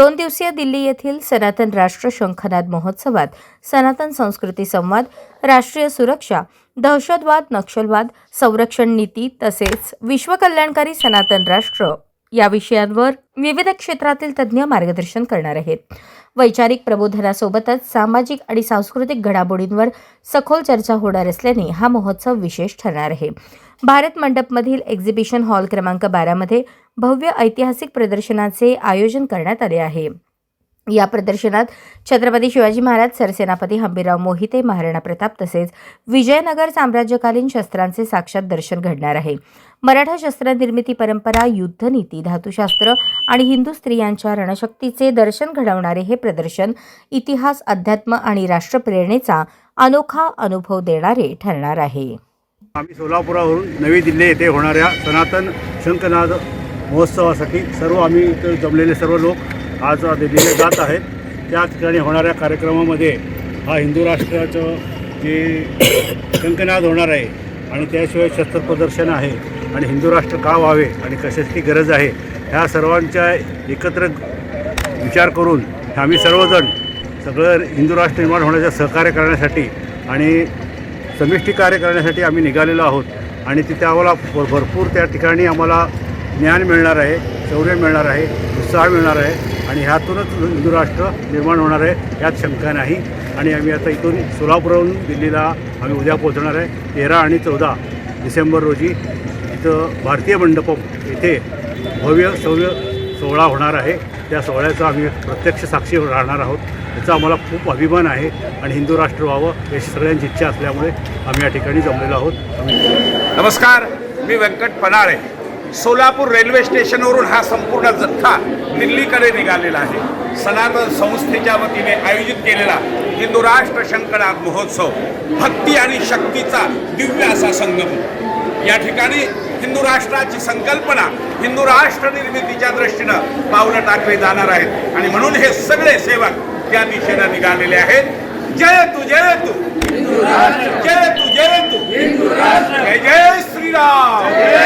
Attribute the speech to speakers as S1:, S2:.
S1: दोन दिवसीय दिल्ली येथील सनातन राष्ट्र शंखनाद महोत्सवात सनातन संस्कृती संवाद राष्ट्रीय सुरक्षा दहशतवाद नक्षलवाद संरक्षण नीती तसेच विश्वकल्याणकारी सनातन राष्ट्र या विषयांवर विविध क्षेत्रातील तज्ज्ञ मार्गदर्शन करणार आहेत. वैचारिक प्रबोधनासोबतच सामाजिक आणि सांस्कृतिक घडामोडींवर सखोल चर्चा होणार असल्याने हा महोत्सव विशेष ठरणार आहे. भारत मंडपमधील एक्झिबिशन हॉल क्रमांक बारामध्ये भव्य ऐतिहासिक प्रदर्शनाचे आयोजन करण्यात आले आहे. या प्रदर्शनात छत्रपती शिवाजी महाराज सरसेनापती हंबीरराव मोहिते महाराणा प्रताप तसेच विजयनगर साम्राज्यकालीन शस्त्रांचे साक्षात दर्शन घडणार आहे. मराठा शस्त्र निर्मिती परंपरा युद्धनीती धातुशास्त्र आणि हिंदू स्त्रियांच्या रणशक्तीचे दर्शन घडवणारे हे प्रदर्शन इतिहास अध्यात्म आणि राष्ट्रप्रेरणेचा अनोखा अनुभव देणारे ठरणार आहे.
S2: आम्ही सोलापुरावरून नवी दिल्ली येथे होणाऱ्या सनातन शंखनाद महोत्सवासाठी सर्व आम्ही जमलेले सर्व लोक आज दिल्लीला जात आहेत. त्या ठिकाणी होणाऱ्या कार्यक्रमामध्ये हा हिंदू राष्ट्राचं जे शंखनाद होणार आहे आणि त्याशिवाय शस्त्रप्रदर्शन आहे आणि हिंदू राष्ट्र का व्हावे आणि कशाची गरज आहे ह्या सर्वांच्या एकत्र विचार करून आम्ही सर्वजण सगळं हिंदू राष्ट्र निर्माण होण्याचं सहकार्य करण्यासाठी आणि समिष्टी कार्य करण्यासाठी आम्ही निघालेलो आहोत. आणि तिथे आम्हाला भरपूर त्या ठिकाणी आम्हाला ज्ञान मिळणार आहे शौर्य मिळणार आहे उत्साह मिळणार आहे. आणि ह्यातूनच हिंदू राष्ट्र निर्माण होणार आहे यात शंका नाही. आणि आम्ही आता इथून सोलापूरहून दिल्लीला आम्ही उद्या पोहोचणार आहे तेरा आणि चौदा डिसेंबर रोजी. इथं भारतीय मंडपम येथे भव्य सव्य सोहळा होणार आहे. त्या सोहळ्याचा आम्ही प्रत्यक्ष साक्षी राहणार आहोत. याचा आम्हाला खूप अभिमान आहे आणि हिंदू राष्ट्र व्हावं याची सगळ्यांची इच्छा असल्यामुळे आम्ही या ठिकाणी जमलेलो आहोत.
S3: नमस्कार मी व्यंकट पनाळे सोलापूर रेल्वे स्टेशनवरून हा संपूर्ण जथ्था दिल्लीकडे निघालेला आहे. सनातन संस्थेच्या वतीने आयोजित केलेला हिंदू राष्ट्र शंकरनाथ महोत्सव भक्ती आणि शक्तीचा दिव्य असा संगम. या ठिकाणी हिंदू राष्ट्राची संकल्पना हिंदू राष्ट्र निर्मितीच्या दृष्टीनं पावलं टाकले जाणार आहेत. आणि म्हणून हे सगळे सेवक त्या दिशेनं निघालेले आहेत. जय तू जय तू. जय तू जय तू. जय जय श्रीराम जय श्रीराम.